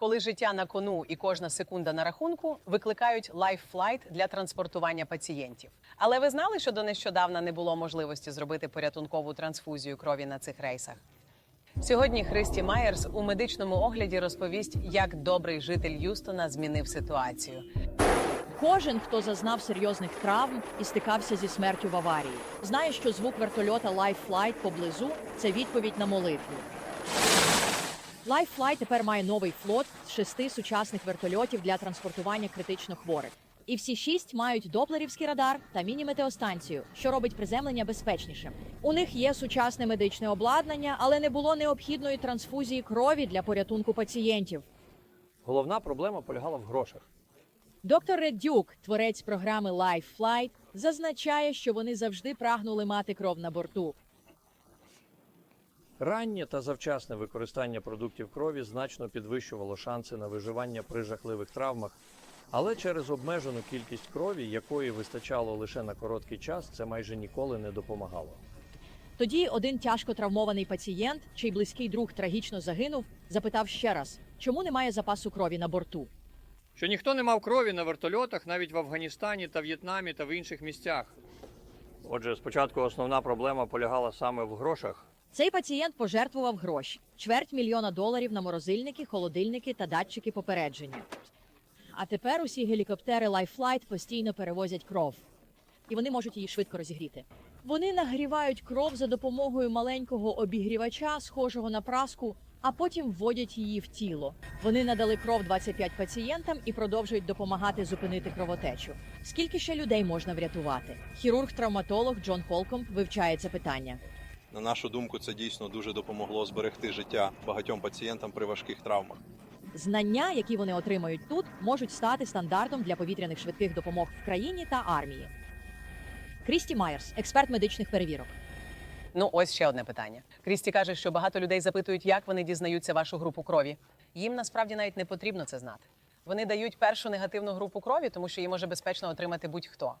коли життя на кону і кожна секунда на рахунку, викликають лайффлайт для транспортування пацієнтів. Але ви знали, що до нещодавна не було можливості зробити порятункову трансфузію крові на цих рейсах? Сьогодні Христі Майерс у медичному огляді розповість, як добрий житель Юстона змінив ситуацію. Кожен, хто зазнав серйозних травм і стикався зі смертю в аварії, знає, що звук вертольота Life Flight поблизу це відповідь на молитву. Life тепер має новий флот з шести сучасних вертольотів для транспортування критично хворих. І всі шість мають доплерівський радар та міні-метеостанцію, що робить приземлення безпечнішим. У них є сучасне медичне обладнання, але не було необхідної трансфузії крові для порятунку пацієнтів. Головна проблема полягала в грошах. Доктор Реддюк, творець програми Life Flight, зазначає, що вони завжди прагнули мати кров на борту. Раннє та завчасне використання продуктів крові значно підвищувало шанси на виживання при жахливих травмах, але через обмежену кількість крові, якої вистачало лише на короткий час, це майже ніколи не допомагало. Тоді один тяжко травмований пацієнт, чий близький друг трагічно загинув, запитав ще раз, чому немає запасу крові на борту. Що ніхто не мав крові на вертольотах навіть в Афганістані та В'єтнамі та в інших місцях. Отже, спочатку основна проблема полягала саме в грошах. Цей пацієнт пожертвував гроші чверть мільйона доларів на морозильники, холодильники та датчики попередження. А тепер усі гелікоптери Life Flight постійно перевозять кров, і вони можуть її швидко розігріти. Вони нагрівають кров за допомогою маленького обігрівача, схожого на праску, а потім вводять її в тіло. Вони надали кров 25 пацієнтам і продовжують допомагати зупинити кровотечу. Скільки ще людей можна врятувати? Хірург-травматолог Джон Холкомб вивчає це питання. На нашу думку, це дійсно дуже допомогло зберегти життя багатьом пацієнтам при важких травмах. Знання, які вони отримають тут, можуть стати стандартом для повітряних швидких допомог в країні та армії. Крісті Майерс, експерт медичних перевірок. Ну, ось ще одне питання. Крісті каже, що багато людей запитують, як вони дізнаються вашу групу крові. Їм насправді навіть не потрібно це знати. Вони дають першу негативну групу крові, тому що її може безпечно отримати будь-хто.